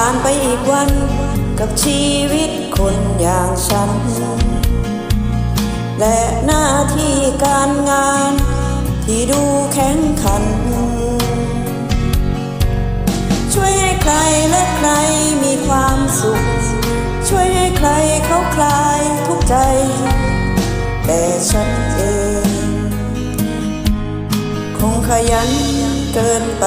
ผ่านไปอีกวันกับชีวิตคนอย่างฉัน และหน้าที่การงานที่ดูแข็งขัน ช่วยให้ใครและใครมีความสุข ช่วยให้ใครเขาคลายทุกใจ แต่ฉันเอง คงขยันเกินไป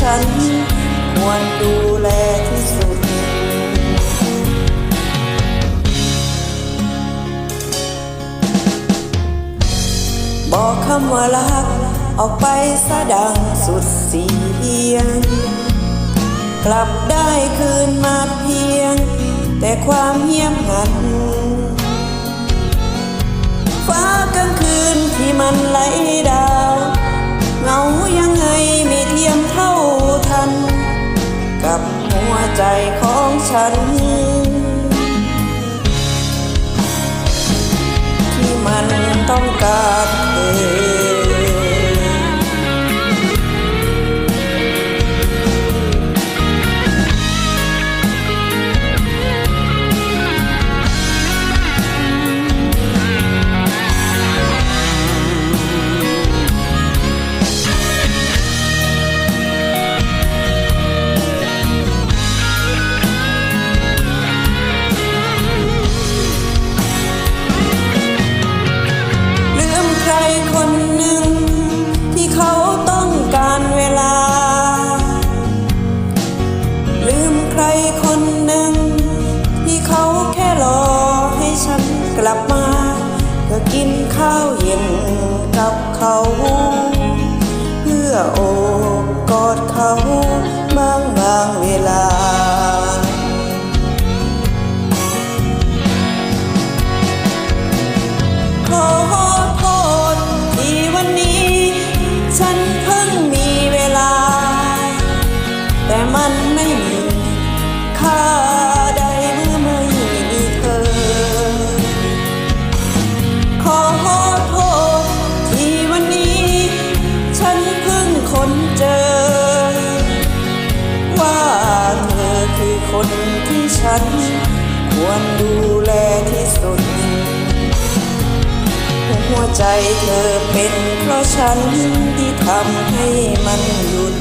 ฉัน ควรดูแลที่สุด บอกคำว่ารัก ออกไปสะดังสุดเสียง กลับได้คืนมาเพียง แต่ความเงียบงัน ฟ้ากลางคืนที่มันไหลดา กลับมาก็กินข้าวเย็นกับเขา เพื่อโอ คนที่ฉัน ควรดูแลที่สุด หัวใจเธอเป็นเพราะฉันที่ทำให้มันหยุด